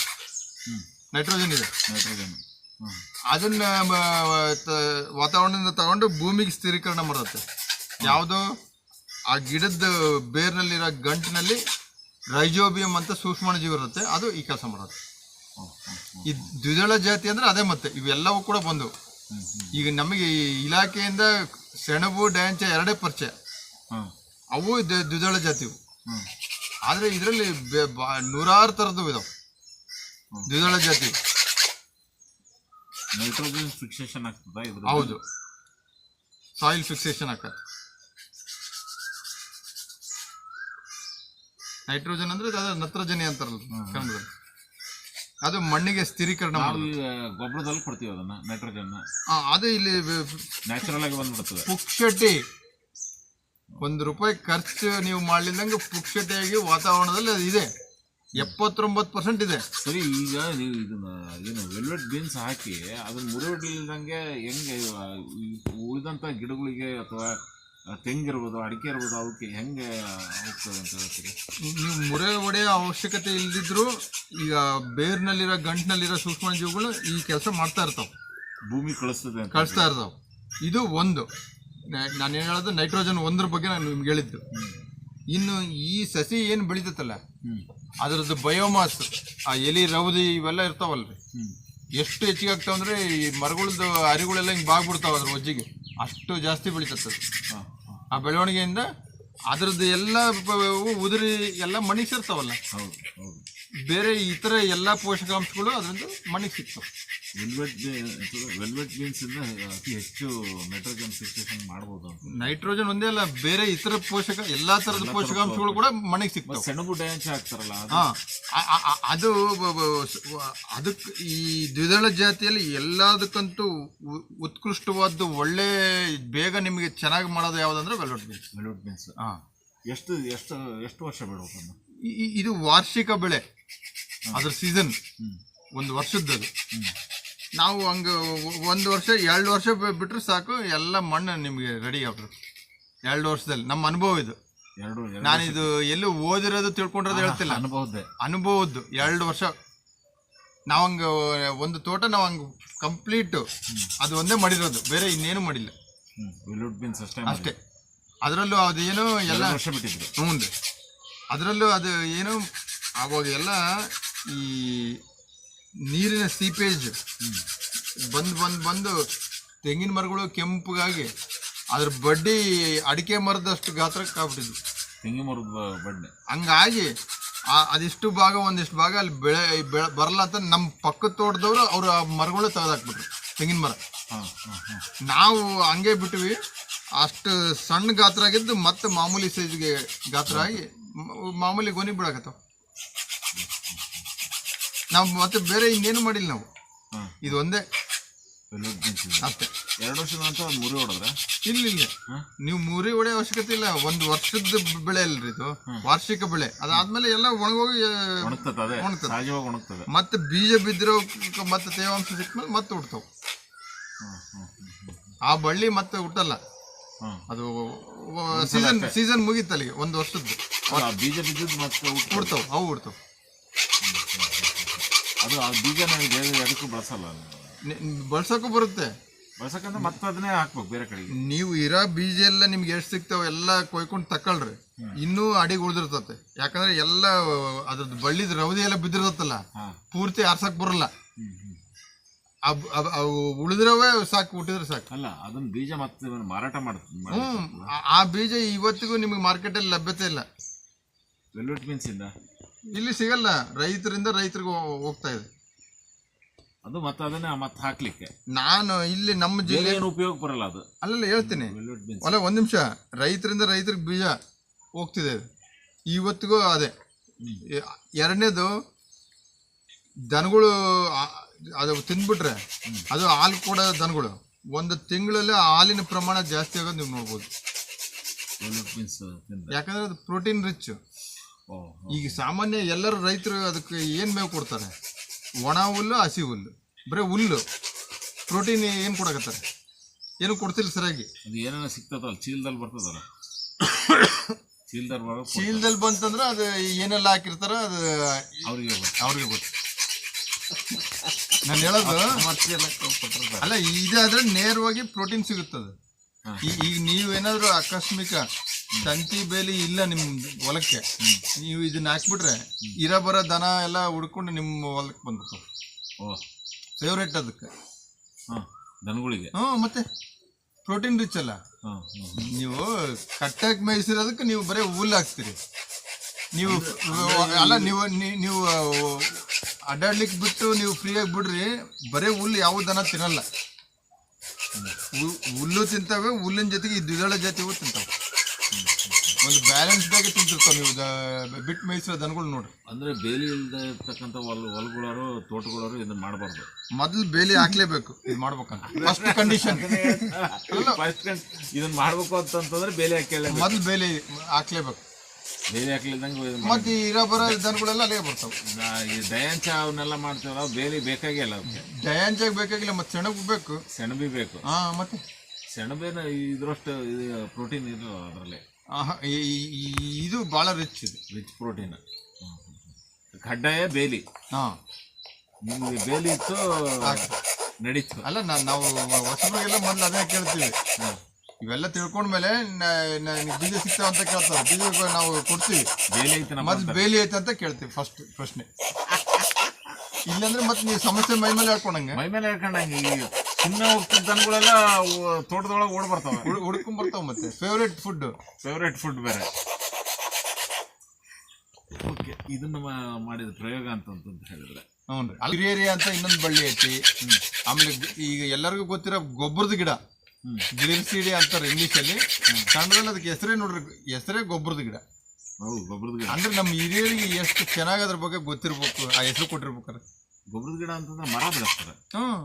ಹ್ಞೂ ನೈಟ್ರೋಜನ್ ಇದೆ. ನೈಟ್ರೋಜನ್ ಅದನ್ನು ವಾತಾವರಣದಿಂದ ತಗೊಂಡು ಭೂಮಿಗೆ ಸ್ಥಿರೀಕರಣ ಮಾಡುತ್ತೆ. ಯಾವುದು? ಆ ಗಿಡದ ಬೇರ್ನಲ್ಲಿರೋ ಗಂಟಿನಲ್ಲಿ ರೈಜೋಬಿಯಂ ಅಂತ ಸೂಕ್ಷ್ಮಾಣುಜೀವಿ ಇರುತ್ತೆ ಅದು ಈ ಕೆಲಸ ಮಾಡೋದು. ಈ ದ್ವಿದಳ ಜಾತಿ ಅಂದ್ರೆ ಅದೇ ಮತ್ತೆ ಇವೆಲ್ಲವೂ ಕೂಡ ಬಂದು. ಈಗ ನಮಗೆ ಈ ಇಲಾಖೆಯಿಂದ ಸೆಣಬು ಡ್ಯಾಂಚ ಎರಡೇ ಪರಿಚಯ. ಅವು ದ್ವಿದಳ ಜಾತಿವು ಆದರೆ ಇದರಲ್ಲಿ ನೂರಾರು ಥರದ್ದು ಇದಾವೆ. ದ್ವಿದಳ ಜಾತಿ. ನೈಟ್ರೋಜನ್ ಫಿಕ್ಸೇಷನ್ ಆಗ್ತದ ಹೌದು. ಸಾಯಿಲ್ ಫಿಕ್ಸೇಷನ್ ಆಕತ್ತೆ ನೈಟ್ರೋಜನ್ ಅಂದ್ರೆ ಅದು ನತ್ರಜನಿ ಅಂತಾರಲ್ಲ ಕನ್ನಡದಲ್ಲಿ ಅದು ಮಣ್ಣಿಗೆ ಸ್ಥಿರೀಕರಣ ನಾವು ಮಾಡೋದು. ಈಗ ಗೊಬ್ಬರದಲ್ಲಿ ಕೊಡ್ತೀವಿ ಅದನ್ನ ನೈಟ್ರೋಜನ್ ಆ, ಅದು ಇಲ್ಲಿ ನ್ಯಾಚುರಲ್ ಆಗಿ ಬಂದ್ಬಿಡ್ತದೆ. ಪುಕ್ಷಟಿ. ಒಂದು ರೂಪಾಯಿ ಖರ್ಚು ನೀವು ಮಾಡ್ಲಿಲ್ಲಂಗೆ ಪುಕ್ಷತೆಯಾಗಿ ವಾತಾವರಣದಲ್ಲಿ ಅದು ಇದೆ. ಎಪ್ಪತ್ತೊಂಬತ್ತು ಪರ್ಸೆಂಟ್ ಇದೆ. ಸರಿ ಈಗ ನೀವು ಇದನ್ನ ಏನು ವೆಲ್ವೆಟ್ ಬೀನ್ಸ್ ಹಾಕಿ ಅದನ್ನ ಮುರಿಯೊಡ್ಲಿಲ್ದಂಗೆ ಹೆಂಗೆ ಈ ಉಳಿದಂಥ ಗಿಡಗಳಿಗೆ ಅಥವಾ ತೆಂಗಿರ್ಬೋದು ಅಡಿಕೆ ಇರ್ಬೋದು ಅವಕ್ಕೆ ಹೆಂಗೆ ಹೋಗ್ತದೆ ಅಂತ ಹೇಳ್ತೀರಿ? ನೀವು ಮುರೆ ಒಡೆಯ ಅವಶ್ಯಕತೆ ಇಲ್ಲದಿದ್ರೂ ಈಗ ಬೇರ್ನಲ್ಲಿರೋ ಗಂಟಿನಲ್ಲಿರೋ ಸೂಕ್ಷ್ಮಜೀವಿಗಳು ಈ ಕೆಲಸ ಮಾಡ್ತಾ ಇರ್ತಾವೆ. ಭೂಮಿ ಕಳಿಸ್ತದೆ ಅಂತ ಕಳಿಸ್ತಾ ಇರ್ತಾವೆ. ಇದು ಒಂದು. ನಾನು ಏನು ಹೇಳೋದು ನೈಟ್ರೋಜನ್ ಒಂದ್ರ ಬಗ್ಗೆ ನಾನು ನಿಮ್ಗೆ ಹೇಳಿದ್ದು. ಇನ್ನು ಈ ಸಸಿ ಏನು ಬೆಳೀತತ್ತಲ್ಲ ಹ್ಮ್. ಅದರದ್ದು ಬಯೋಮಾಸ್ ಆ ಎಲಿ ರೌದಿ ಇವೆಲ್ಲ ಇರ್ತಾವಲ್ರಿ. ಹ್ಮ್. ಎಷ್ಟು ಹೆಚ್ಚಿಗೆ ಆಗ್ತಾವಂದ್ರೆ ಈ ಮರಗಳದ್ದು ಅರಿಗಳೆಲ್ಲ ಹಿಂಗೆ ಬಾಗ್ಬಿಡ್ತಾವ ಅದ್ರ ಒಜ್ಜಿಗೆ. ಅಷ್ಟು ಜಾಸ್ತಿ ಬೆಳೀತದೆ ಆ ಬೆಳವಣಿಗೆಯಿಂದ ಅದರದ್ದು ಎಲ್ಲ ಉದುರಿ ಎಲ್ಲ ಮಣ್ಣಿಗೆ ಸೇರ್ತಾವಲ್ಲ? ಹೌದು ಹೌದು. ಬೇರೆ ಇತರ ಎಲ್ಲ ಪೋಷಕಾಂಶಗಳು ಅದರಿಂದ ಮಣ್ಣಿಗೆ ಸಿಗ್ತಾವೆ. ವೆಲ್ವೆಟ್ ವೆಲ್ವೆಟ್ ಬೀನ್ಸ್ ಇಂದ ಅತಿ ಹೆಚ್ಚು ನೈಟ್ರೋಜನ್ ಫಿಕ್ಸೇಷನ್ ಮಾಡಬಹುದು ನೈಟ್ರೋಜನ್ ಒಂದೇ ಅಲ್ಲ ಬೇರೆ ಇತರ ಪೋಷಕ ಎಲ್ಲಾ ತರದ ಪೋಷಕಾಂಶಗಳು ಕೂಡ ಮಣ್ಣಿಗೆ ಸಿಗ್ತವೆ. ಸೆಣಬು ಡ್ಯಾನ್ಸ್ ಹಾಕ್ತಾರಲ್ಲ ಅದು. ಅದಕ್ಕೆ ಈ ದ್ವಿದಳ ಜಾತಿಯಲ್ಲಿ ಎಲ್ಲದಕ್ಕಂತೂ ಉತ್ಕೃಷ್ಟವಾದ್ದು ಒಳ್ಳೆ ಬೇಗ ನಿಮಗೆ ಚೆನ್ನಾಗಿ ಮಾಡೋದು ಯಾವುದಂದ್ರೆ ವೆಲ್ವೆಟ್ ಬೀನ್ಸ್ ವೆಲ್ವೆಟ್ ಬೀನ್ಸ್ ಹಾ. ಎಷ್ಟು ಎಷ್ಟು ಎಷ್ಟು ವರ್ಷ ಬಿಡ್ಬೇಕು ಇದು ವಾರ್ಷಿಕ ಬೆಳೆ. ಅದ್ರ ಸೀಸನ್ ಒಂದು ವರ್ಷದ್ದು ನಾವು ಹಂಗೆ ಒಂದು ವರ್ಷ ಎರಡು ವರ್ಷ ಬಿಟ್ಟರೆ ಸಾಕು ಎಲ್ಲ ಮಣ್ಣು ನಿಮಗೆ ರೆಡಿ ಆಗ್ತದೆ ಎರಡು ವರ್ಷದಲ್ಲಿ ನಮ್ಮ ಅನುಭವ ಇದು. ಎರಡು ನಾನಿದು ನಾನು ಇದು ಎಲ್ಲೂ ಓದಿರೋದು ತಿಳ್ಕೊಂಡಿರೋದು ಹೇಳ್ತಿಲ್ಲ. ಅನುಭವದ್ದೇ. ಅನುಭವದ್ದು ಎರಡು ವರ್ಷ. ನಾವು ಹಂಗೆ ಒಂದು ತೋಟ ನಾವು ಹಂಗೆ ಕಂಪ್ಲೀಟು ಅದು ಒಂದೇ ಮಾಡಿರೋದು ಬೇರೆ ಇನ್ನೇನು ಮಾಡಿಲ್ಲ. ಬೀನ್ಸ್ ಅಷ್ಟೇ ಅಷ್ಟೇ. ಅದರಲ್ಲೂ ಅದೇನು ಎಲ್ಲ ವರ್ಷ ಬಿಟ್ಟಿದ್ರು. ಹ್ಞೂ ಅದರಲ್ಲೂ ಅದು ಏನು ಆವಾಗ ಎಲ್ಲ ಈ ನೀರಿನ ಸೀಪೇಜ್ ಬಂದು ಬಂದು ಬಂದು ತೆಂಗಿನ ಮರಗಳು ಕೆಂಪಗಾಗಿ ಅದ್ರ ಬಡ್ಡಿ ಅಡಿಕೆ ಮರದಷ್ಟು ಗಾತ್ರಕ್ಕೆ ಆಗ್ಬಿಟ್ಟಿದ್ವು. ತೆಂಗಿನ ಮರದ ಬಡ್ಡೆ. ಹಂಗಾಗಿ ಅದಿಷ್ಟು ಭಾಗ ಒಂದಿಷ್ಟು ಭಾಗ ಅಲ್ಲಿ ಬೆಳೆ ಬೆಳೆ ಬರಲ್ಲ ಅಂತ ನಮ್ಮ ಪಕ್ಕದ ತೋಟದವರು ಅವರು ಆ ಮರಗಳು ತೆಗೆದಾಕ್ಬಿಟ್ರು ತೆಂಗಿನ ಮರ. ನಾವು ಹಂಗೆ ಬಿಟ್ವಿ ಅಷ್ಟು ಸಣ್ಣ ಗಾತ್ರ ಆಗಿದ್ದು ಮತ್ತೆ ಮಾಮೂಲಿ ಸೈಜ್ಗೆ ಗಾತ್ರ ಆಗಿ ಮಾಮೂಲಿ ಗೊನಿ ಬಿಡಾಕತ್ತಾವ. ನಾವು ಮತ್ತೆ ಬೇರೆ ಇನ್ನೇನು ಮಾಡಿಲ್ಲ ನಾವು. ಹಾಂ. ಇದು ಒಂದೇ. ಅಷ್ಟೇ. ಎರಡು ವರ್ಷದ ನಂತರ ಒಂದು ಮುರಿ ಹೊಡೆದ್ರೆ? ಇಲ್ಲ ಇಲ್ಲ. ನೀವು ಮೂರಿ ಹೊಡೆಯೋ ಅವಶ್ಯಕತೆ ಇಲ್ಲ. ಒಂದು ವರ್ಷದ ಬೆಳೆ ಅಲ್ರಿ ಇದು. ವಾರ್ಷಿಕ ಬೆಳೆ. ಅದಾದ್ಮೇಲೆ ಎಲ್ಲ ಒಣಗೋಗಿ ಆ, ಒಣಗ್ತದೆ ಅದೇ. ಒಣಗ್ತದೆ. ಸಹಜವಾಗಿ ಒಣಗ್ತದೆ. ಮತ್ತೆ ಬೀಜ ಬಿದ್ದಿರೋ ಮತ್ತೆ ತೇವಾಂಶ ಸಿಕ್ಕಮೇಲೆ ಮತ್ತೆ ಹುಡ್ತಾವ ಆ ಬಳ್ಳಿ ಮತ್ತೆ ಹುಟ್ಟಲ್ಲ. ಅದು ಸೀಸನ್ ಸೀಸನ್ ಮುಗೀತಲ್ಲಿಗೆ ಒಂದು ವರ್ಷದ್ದು. ಬೀಜ ಬಿದ್ದಿದ್ದು ಮತ್ತೆ ಹುಡ್ತಾವ ಅವು ಹುಡ್ತಾವ ಅದು ಆ ಬೀಜ ನಾವು ಬೇರೆ ಅದಕ್ಕೂ ಬಳಸಲ್ಲ. ಬಳಸೋಕ್ಕೂ ಬರುತ್ತೆ. ಬಳಸಕ್ಕಂದ್ರೆ ಮತ್ತೆ ಅದನ್ನೇ ಹಾಕ್ಬೇಕು ಬೇರೆ ಕಡೆಗೆ. ನೀವು ಇರೋ ಬೀಜ ಎಲ್ಲ ನಿಮ್ಗೆ ಎಷ್ಟು ಸಿಗ್ತಾವೆ ಎಲ್ಲ ಕೊಯ್ಕೊಂಡು ತಕೊಳ್ರಿ. ಇನ್ನೂ ಅಡಿಗೆ ಉಳಿದಿರ್ತತೆ. ಯಾಕಂದ್ರೆ ಎಲ್ಲ ಅದ್ರದ್ದು ಬಳ್ಳಿದ ರವದಿ ಎಲ್ಲ ಬಿದ್ದಿರ್ತತಲ್ಲ ಪೂರ್ತಿ ಆರ್ಸಕ್ ಬರಲ್ಲ. ಅವ್- ಉಳಿದ್ರವೇ ಸಾಕು ಹುಟ್ಟಿದ್ರೆ ಸಾಕು. ಅಲ್ಲ ಅದನ್ನ ಬೀಜ ಮತ್ತೆ ಮಾರಾಟ ಮಾಡ್ತೀವಿ ಹ್ಞೂ ಆ- ಆ ಬೀಜ ಇವತ್ತಿಗೂ ನಿಮಗೆ ಮಾರ್ಕೆಟಲ್ಲಿ ಲಭ್ಯತೆ ಇಲ್ಲ. ವೆಲ್ವೆಟ್ ಮೀನ್ಸ್ ಇಂದ? ಇಲ್ಲಿ ಸಿಗಲ್ಲ. ರೈತರಿಂದ ರೈತರಿಗೆ ಹೋಗ್ತಾ ಇದೆ. ಅದು ಮತ್ತೆ ಅದನ್ನ ಮತ್ತೆ ಹಾಕ್ಲಿಕ್ಕೆ. ನಾನು ಇಲ್ಲಿ ನಮ್ಮ ಜಿಲ್ಲೆ ಏನು ಉಪಯೋಗ ಬರಲ್ಲ ಅದು. ಅಲ್ಲಲ್ಲ ಹೇಳ್ತೀನಿ. ಅಲ್ಲ ಒಂದು ನಿಮಿಷ. ರೈತರಿಂದ ರೈತರಿಗೆ ಬೀಜ ಹೋಗ್ತಿದೆ. ಇವತ್ತಿಗೂ ಅದೇ. ಎರಡನೇದು ದನಗಳು ಅದು ತಿಂದ್ಬಿಟ್ರೆ ಅದು ಹಾಲು ಕೂಡ ದನಗಳು. ಒಂದು ತಿಂಗಳಲ್ಲಿ ಹಾಲಿನ ಪ್ರಮಾಣ ಜಾಸ್ತಿ ಆಗೋದು ನೀವು ನೋಡ್ಬೋದು. ಯಾಕಂದ್ರೆ ಅದು ಪ್ರೋಟೀನ್ ರಿಚ್. ಈಗ ಸಾಮಾನ್ಯ ಎಲ್ಲರೂ ರೈತರು ಅದಕ್ಕೆ ಏನು ಮೇವು ಕೊಡ್ತಾರೆ? ಒಣ ಹುಲ್ಲು ಹಸಿ ಹುಲ್ಲು. ಬರೀ ಹುಲ್ಲು. ಪ್ರೋಟೀನ್ ಏನು ಕೊಡಕತ್ತಾರೆ? ಏನು ಕೊಡ್ತಿಲ್ಲ ಸರಿಯಾಗಿ. ಅದು ಏನೇನೋ ಸಿಗ್ತದಲ್ಲ ಚೀಲದಲ್ಲಿ ಬರ್ತದಲ್ಲ. ಚೀಲದಲ್ಲಿ ಬರೋ ಚೀಲದಲ್ಲಿ ಬಂತಂದ್ರೆ ಅದು ಏನೆಲ್ಲ ಹಾಕಿರ್ತಾರ ಅದು ಅವ್ರಿಗೆ ಅವ್ರಿಗೆ ಗೊತ್ತು. ನಾನು ಹೇಳೋದು ಅಲ್ಲ ಇದಾದ್ರೆ ನೇರವಾಗಿ ಪ್ರೋಟೀನ್ ಸಿಗುತ್ತದೆ. ಈಗ ನೀವೇನಾದ್ರೂ ಆಕಸ್ಮಿಕ ತಂತಿ ಬೇಲಿ ಇಲ್ಲ ನಿಮ್ಮ ಹೊಲಕ್ಕೆ. ನೀವು ಇದನ್ನ ಹಾಕ್ಬಿಟ್ರೆ ಇರ ಬರೋ ದನ ಎಲ್ಲ ಹುಡ್ಕೊಂಡು ನಿಮ್ಮ ಹೊಲಕ್ಕೆ ಬಂದ್ರು ಓ. ಫೇವ್ರೇಟ್ ಅದಕ್ಕೆ. ಹಾಂ ದನಗಳಿಗೆ? ಹ್ಞೂ ಮತ್ತೆ ಪ್ರೋಟೀನ್ ರಿಚ್ ಅಲ್ಲ. ಹಾಂ ನೀವು ಕಟ್ಟಾಗಿ ಮೇಯಿಸಿರೋದಕ್ಕೆ ನೀವು ಬರೀ ಹುಲ್ಲು ಹಾಕ್ತೀರಿ. ನೀವು ಅಲ್ಲ ನೀವು ನೀವು ಅಡ್ಡಾಡ್ಲಿಕ್ಕೆ ಬಿಟ್ಟು ನೀವು ಫ್ರೀ ಆಗಿ ಬಿಡ್ರಿ ಬರೀ ಹುಲ್ಲು ಯಾವ ದನ ತಿನ್ನಲ್ಲ. ಹುಲ್ಲು ತಿಂತವೆ ಹುಲ್ಲಿನ ಜೊತೆಗೆ ಈ ದ್ವಿದಳ ಜಾತಿಗೂ ತಿಂತಾವೆ. ಒಂದು ಬ್ಯಾಲೆನ್ಸ್ದಾಗೆ ತಿಂತಿರ್ತಾವೆ ನೀವು ಬಿಟ್ಟು ಮೇಯಿಸಿರೋ ದನಗಳು ನೋಡ್ರಿ. ಅಂದ್ರೆ ಬೇಲಿ ಇಲ್ಲದೆ ಇರ್ತಕ್ಕಂಥ ಹೊಲ ಹೊಲಗಳವರು ತೋಟಗಳವರು ಇದನ್ನ ಮಾಡಬಾರ್ದು. ಮೊದಲು ಬೇಲಿ ಹಾಕ್ಲೇಬೇಕು ಇದು ಮಾಡ್ಬೇಕಂತ. ಫಸ್ಟ್ ಕಂಡೀಷನ್ ಫಸ್ಟ್ ಇದನ್ನ ಮಾಡ್ಬೇಕು ಅಂತಂದ್ರೆ ಬೇಲಿ ಹಾಕಿ ಮೊದಲು ಬೇಲಿ ಹಾಕ್ಲೇಬೇಕು. ಬೇಲಿ ಮಾಡ್- ಮತ್ತೆ ಇರೋ ಬರೋ ದನಗಳೆಲ್ಲ ಅಲ್ಲಿಗೆ ಬರ್ತಾವೆ. ಈ ದಯಾಂಚ ಅವನ್ನೆಲ್ಲ ಮಾಡ್ತೀವಲ್ಲ ಬೇಲಿ ಬೇಕಾಗಿಲ್ಲ ಅದಕ್ಕೆ ಬೇಕಾಗಿಲ್ಲ ಮತ್ತೆ ಸೆಣಬು ಬೇಕು. ಸೆಣಬಿ ಬೇಕು. ಹಾ ಮತ್ತೆ? ಸೆಣಬೇನ ಇದ್ರಷ್ಟು ಇದು ಪ್ರೋಟೀನ್ ಇರಲ್ಲ ಅದರಲ್ಲಿ. ಆಹಾ, ಈ- ಈ- ಈ- ಇದು ಭಾಳ ರಿಚ್ ಇದು. ರಿಚ್ ಪ್ರೋಟೀನ್ ಕಡ್ಡಾಯ ಬೇಲಿ. ಹಾ. ನಿಮಗೆ ಬೇಲಿ ಇತ್ತು ನಡೀತು. ಅಲ್ಲ ನಾ- ನಾವು ಹೊಸಬರಿಗೆಲ್ಲ ಮೊದಲು ಅದೇ ಕೇಳ್ತೀವಿ. ಇವೆಲ್ಲ ತಿಳ್ಕೊಂಡ್ಮೇಲೆ ಬೀಜ ಸಿಗ್ತಾವ ಅಂತ ಕೇಳ್ತಾರೆ. ಬೀಜ ನಾವು ಕೊಡ್ತೀವಿ. ಬೇಲಿ ಐತೆ ನಮ್ಮ ಮತ್ತೆ ಬೇಲಿ ಐತೆ ಅಂತ ಕೇಳ್ತೀವಿ ಫಸ್ಟ್ ಪ್ರಶ್ನೆ. ಇಲ್ಲಾಂದ್ರೆ ಮತ್ತೆ ನೀವು ಸಮಸ್ಯೆ ಮೈ ಮೇಲೆ ಹೇಳ್ಕೊಂಡಂಗೆ. ಮೈ ಮೇಲೆ ಹೇಳ್ಕೊಂಡಂಗೆ ಈ ಸುಮ್ಮನೆ ಹೋಗ್ತಿದ್ದ ದನಗಳೆಲ್ಲ ತೋಟದೊಳಗೆ ಓಡ್ ಬರ್ತಾವೆ. ಹುಡ್- ಹುಡ್ಕೊಂಡ್ ಬರ್ತಾವ ಮತ್ತೆ. ಫೇವ್ರೇಟ್ ಫುಡ್ ಫೇವ್ರೇಟ್ ಫುಡ್ ಬೇರೆ. ಓಕೆ ಇದನ್ನ ಮಾಡಿದ ಪ್ರಯೋಗ ಅಂತ ಹೇಳಿದ್ರೆ. ಹ್ಞೂ ರೀ. ಅಂತ ಇನ್ನೊಂದು ಬಳ್ಳಿ ಐತಿ. ಆಮೇಲೆ ಈಗ ಎಲ್ಲರಿಗೂ ಗೊತ್ತಿರೋ ಗೊಬ್ಬರದ ಗಿಡ. ಗ್ರೀನ್ ಸೀಡಿ ಅಂತಾರೆ ಇಂಗ್ಲೀಷಲ್ಲಿ ಕನ್ನಡದಲ್ಲಿ ಅದಕ್ಕೆ ಹೆಸರೇ ನೋಡ್ರಿ. ಹೆಸರೇ ಗೊಬ್ಬರದ ಗಿಡ. ಹೌದು ಗೊಬ್ಬರದ ಗಿಡ. ಅಂದ್ರೆ ನಮ್ಮ ಹಿರಿಯರಿಗೆ ಎಷ್ಟು ಚೆನ್ನಾಗಿ ಅದ್ರ ಬಗ್ಗೆ ಗೊತ್ತಿರ್ಬೇಕು ಆ ಹೆಸರು ಕೊಟ್ಟಿರ್ಬೇಕಾರೆ ಗೊಬ್ಬರದ ಗಿಡ ಅಂತಂದ್ರೆ ಮರ ಬೆಳೆಸ್ತಾರೆ. ಹ್ಮ್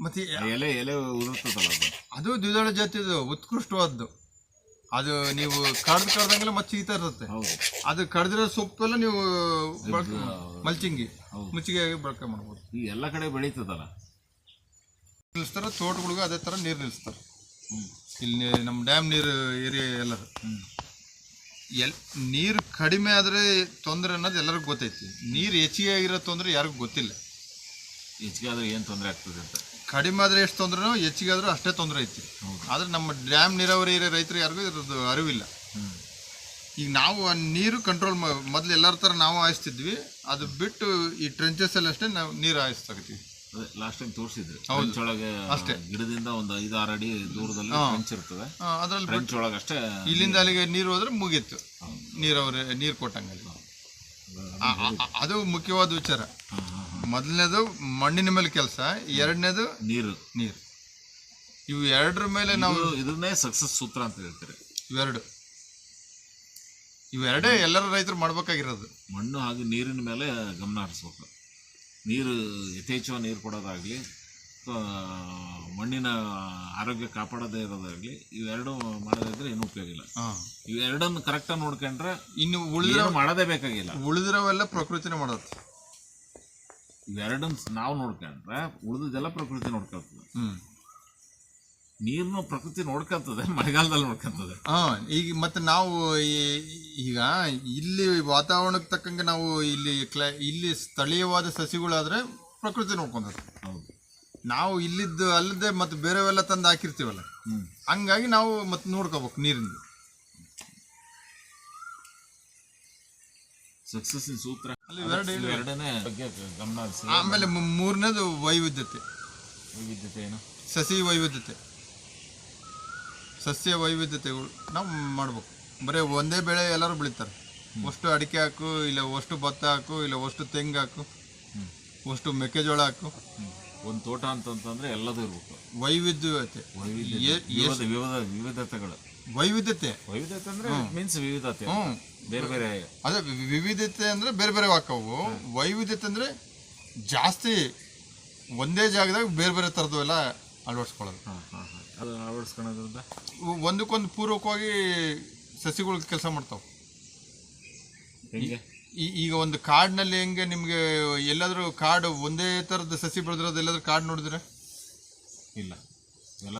ಮತ್ತೆ ಆ ಎಲೆ ಎಲೆ ಉದುರ್ತದಲ್ಲ ಅದು. ಅದು ದ್ವಿದಳ ಜಾತಿದು ಉತ್ಕೃಷ್ಟವಾದ್ದು. ಅದು ನೀವು ಕಡ್ದು ಕಡ್ದಂಗೆಲ್ಲ ಮತ್ತೆ ಸಿಗ್ತಾ ಇರುತ್ತೆ. ಹೌದು. ಅದು ಕಡ್ದಿರೋ ಸೊಪ್ಪೆಲ್ಲ ನೀವು ಬಳಕೆ ಮಲ್ಚಿಂಗಿ ಮುಚ್ಚಿಗೆ ಮುಚ್ಚಿಗೆಯಾಗಿ ಬಳಕೆ ಮಾಡ್ಬೋದು. ಈ ಎಲ್ಲ ಕಡೆ ಬೆಳೀತದಲ್ಲ. ನಿಲ್ಲಿಸ್ತಾರೆ ತೋಟಗಳಿಗೂ ಅದೇ ಥರ ನೀರು ನಿಲ್ಲಿಸ್ತಾರೆ. ಇಲ್ಲಿ ನಮ್ಮ ಡ್ಯಾಮ್ ನೀರು ಏರಿಯಾ ಎಲ್ಲರೂ ಹ್ಮ್. ಎಲ್ ನೀರು ಕಡಿಮೆ ಆದರೆ ತೊಂದರೆ ಅನ್ನೋದು ಎಲ್ಲರಿಗೂ ಗೊತ್ತೈತಿ. ನೀರು ಹೆಚ್ಚಿಗೆ ಆಗಿರೋ ತೊಂದರೆ ಯಾರಿಗೂ ಗೊತ್ತಿಲ್ಲ. ಹೆಚ್ಚಿಗೆ ಆದ್ರೆ ಏನು ತೊಂದರೆ ಆಗ್ತದೆ ಅಂತ? ಕಡಿಮೆ ಆದರೆ ಎಷ್ಟು ತೊಂದರೆನೋ ಹೆಚ್ಚಿಗೆ ಆದರೂ ಅಷ್ಟೇ ತೊಂದರೆ ಐತಿ. ಆದರೆ ನಮ್ಮ ಡ್ಯಾಮ್ ನೀರಾವರಿ ಇರೋ ರೈತರು ಯಾರಿಗೂ ಇರೋದು ಅರಿವಿಲ್ಲ. ಈಗ ನಾವು ಆ ನೀರು ಕಂಟ್ರೋಲ್ ಮೊದಲು ಎಲ್ಲರ ಥರ ನಾವು ಹಾಯಿಸ್ತಿದ್ವಿ. ಅದು ಬಿಟ್ಟು ಈ ಟ್ರೆಂಚಸ್ ಅಷ್ಟೇ ನಾವು ನೀರು ಹಾಯಿಸ್ತಾಗತ್ತೀವಿ ಲಾಸ್ಟ್ ಟೈಮ್ ತೋರಿಸಿದ್ರು. ಫ್ರೆಂಚ್ ಒಳಗೆ ಗಿಡದಿಂದ ಒಂದು ಐದು ಆರು ಅಡಿ ದೂರದಲ್ಲಿ ಇರ್ತದೆ. ಅದರಲ್ಲಿ ಒಳಗೆ ಅಷ್ಟೇ ಇಲ್ಲಿಂದ ಅಲ್ಲಿಗೆ ನೀರು ಹೋದ್ರೆ ಮುಗೀತು ನೀರಾವರಿ ನೀರು ಕೊಟ್ಟಂಗೆ ಅಲ್ಲಿ. ಆ- ಆ- ಆ- ಅದು ಮುಖ್ಯವಾದ ವಿಚಾರ. ಮೊದಲನೇದು ಮಣ್ಣಿನ ಮೇಲೆ ಕೆಲಸ ಎರಡನೇದು ನೀರು. ನೀರು. ಇವು ಎರಡರ ಮೇಲೆ ನಾವು ಇದನ್ನೇ ಸಕ್ಸಸ್ ಸೂತ್ರ ಅಂತ ಹೇಳ್ತಾರೆ. ಇವೆರಡು. ಇವೆರಡೇ ಎಲ್ಲರ ರೈತರು ಮಾಡ್ಬೇಕಾಗಿರೋದು. ಮಣ್ಣು ಹಾಗೂ ನೀರಿನ ಮೇಲೆ ಗಮನ ಹರಿಸ್ಬೇಕು. ನೀರು ಯಥೇಚ್ಛವ ನೀರು ಕೊಡೋದಾಗಲಿ ಮಣ್ಣಿನ ಆರೋಗ್ಯ ಕಾಪಾಡೋದೇ ಇರೋದಾಗಲಿ ಇವೆರಡು ಮಾಡೋದಿದ್ರೆ ಏನು ಉಪಯೋಗ ಇಲ್ಲ. ಇವೆರಡನ್ನು ಕರೆಕ್ಟಾಗಿ ನೋಡ್ಕೊಂಡ್ರೆ ಇನ್ನು ಉಳಿದ ಏನು ಮಾಡೋದೇ ಬೇಕಾಗಿಲ್ಲ. ಉಳಿದಿರೋವೆಲ್ಲ ಪ್ರಕೃತಿನೇ ಮಾಡೋದು. ಇವೆರಡನ್ನು ನಾವು ನೋಡ್ಕೊಂಡ್ರೆ ಉಳಿದದೆಲ್ಲ ಪ್ರಕೃತಿ ನೋಡ್ಕೊಳ್ತದೆ. ಹ್ಮ್ ನೀರನ್ನು ಪ್ರಕೃತಿ ನೋಡ್ಕೊಂತದೆ ಮಳೆಗಾಲದಲ್ಲಿ ನೋಡ್ಕೊಂತದೆ. ಹಾ ಈಗ ಮತ್ತೆ ನಾವು ಈ- ಈಗ ಇಲ್ಲಿ ವಾತಾವರಣಕ್ಕೆ ತಕ್ಕಂಗೆ ನಾವು ಇಲ್ಲಿ ಕ್ಲೈ ಇಲ್ಲಿ ಸ್ಥಳೀಯವಾದ ಸಸಿಗಳಾದ್ರೆ ಪ್ರಕೃತಿ ನೋಡ್ಕೊಂತದೆ. ಹೌದು. ನಾವು ಇಲ್ಲಿದ್ದು ಅಲ್ಲದೆ ಮತ್ತೆ ಬೇರೆವೆಲ್ಲ ತಂದು ಹಾಕಿರ್ತೀವಲ್ಲ? ಹಂಗಾಗಿ ನಾವು ಮತ್ತೆ ನೋಡ್ಕೋಬೇಕು ನೀರಿಂದ. ಸಕ್ಸಸ್ಸಿನ ಸೂತ್ರ. ಅಲ್ಲಿ ಇವೆ. ಇವೆರಡನೇ ಬಗ್ಗೆ ಗಮನ ಹರಿಸಿ. ಆಮೇಲೆ ಮೂ- ಮೂರನೇದು ವೈವಿಧ್ಯತೆ. ವೈವಿಧ್ಯತೆ ಏನು? ಸಸಿ ವೈವಿಧ್ಯತೆ. ಸಸ್ಯ ವೈವಿಧ್ಯತೆಗಳು ನಾವು ಮಾಡ್ಬೇಕು. ಬರೀ ಒಂದೇ ಬೆಳೆ ಎಲ್ಲರೂ ಬೆಳೀತಾರೆ. ಅಷ್ಟು ಅಡಿಕೆ ಹಾಕು ಇಲ್ಲ ಅಷ್ಟು ಭತ್ತ ಹಾಕು ಇಲ್ಲ ಅಷ್ಟು ತೆಂಗು ಹಾಕು. ಅಷ್ಟು ಮೆಕ್ಕೆಜೋಳ ಹಾಕು. ಒಂದು ತೋಟ ಅಂತಂತಂದ್ರೆ ಎಲ್ಲದೂ ಇರ್ಬೇಕು. ವೈವಿಧ್ಯತೆ. ವೈವಿಧ್ಯ ವಿವಿಧತೆಗಳು. ವೈವಿಧ್ಯತೆ. ವೈವಿಧ್ಯತೆ ಅಂದ್ರೆ ಮೀನ್ಸ್ ವಿವಿಧತೆ. ಬೇರೆ ಬೇರೆ. ಅದೇ ವಿವಿಧತೆ ಅಂದ್ರೆ ಬೇರೆ ಬೇರೆ ಹಾಕವು ವೈವಿಧ್ಯತೆ ಅಂದ್ರೆ ಜಾಸ್ತಿ ಒಂದೇ ಜಾಗದಾಗ ಬೇರೆ ಬೇರೆ ಥರದ್ದು ಎಲ್ಲ ಅಳವಡಿಸ್ಕೊಳ್ಳೋದು. ಅಳವಡಿಸ್ಕೊಳೋದ್ರಿಂದ ಒಂದಕ್ಕೊಂದು ಪೂರ್ವಕವಾಗಿ ಸಸಿಗಳು ಕೆಲಸ ಮಾಡ್ತಾವೆ. ಹೆಂಗೆ? ಈ- ಈಗ ಒಂದು ಕಾಡಿನಲ್ಲಿ ಹೆಂಗೆ ನಿಮಗೆ ಎಲ್ಲಾದರೂ ಕಾಡು ಒಂದೇ ಥರದ ಸಸಿ ಬೆಳೆದಿರೋದು ಎಲ್ಲಾದರೂ ಕಾಡು ನೋಡಿದ್ರೆ? ಇಲ್ಲ.